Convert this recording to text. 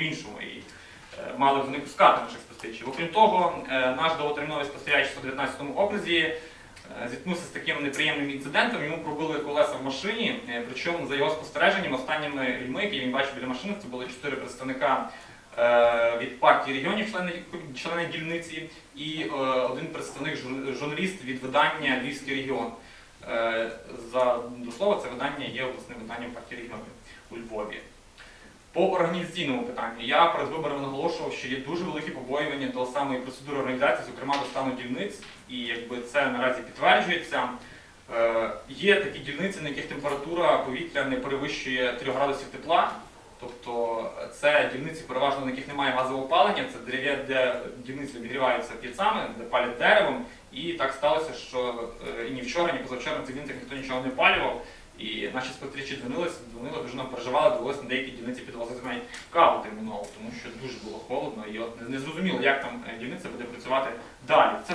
по-іншому і е, мали б не пускати наших спостерігачів. Окрім того, е, наш довготерміновий спостерігач в 119 окрузі е, зіткнувся з таким неприємним інцидентом. Йому пробили колеса в машині. е, Причому за його спостереженням, останніми людьми, які він бачив біля машини, це були чотири представника від партії регіонів, члени, члени дільниці, і один представник журналіст від видання Львівський регіон. За до слова, це видання є обласним виданням партії регіонів у Львові. По організаційному питанню я перед виборами наголошував, що є дуже великі побоювання до самої процедури організації, зокрема до стану дільниць, і якби це наразі підтверджується. Е, є такі дільниці, на яких температура повітря не перевищує 3 градусів тепла. Тобто це дільниці, переважно на яких немає газового опалення, це дерев'я, де дільниці обігріваються п'єцами, де палять деревом. І так сталося, що е, і ні вчора, ні позавчора на цих дільницях ніхто нічого не палював. І наші спостерігачі дзвонилися, дзвонили, дуже нам переживали, довелося на деякі дільниці підвозити навіть каву терміново, тому що дуже було холодно і от не- не зрозуміло, як там е, дільниця буде працювати далі. Це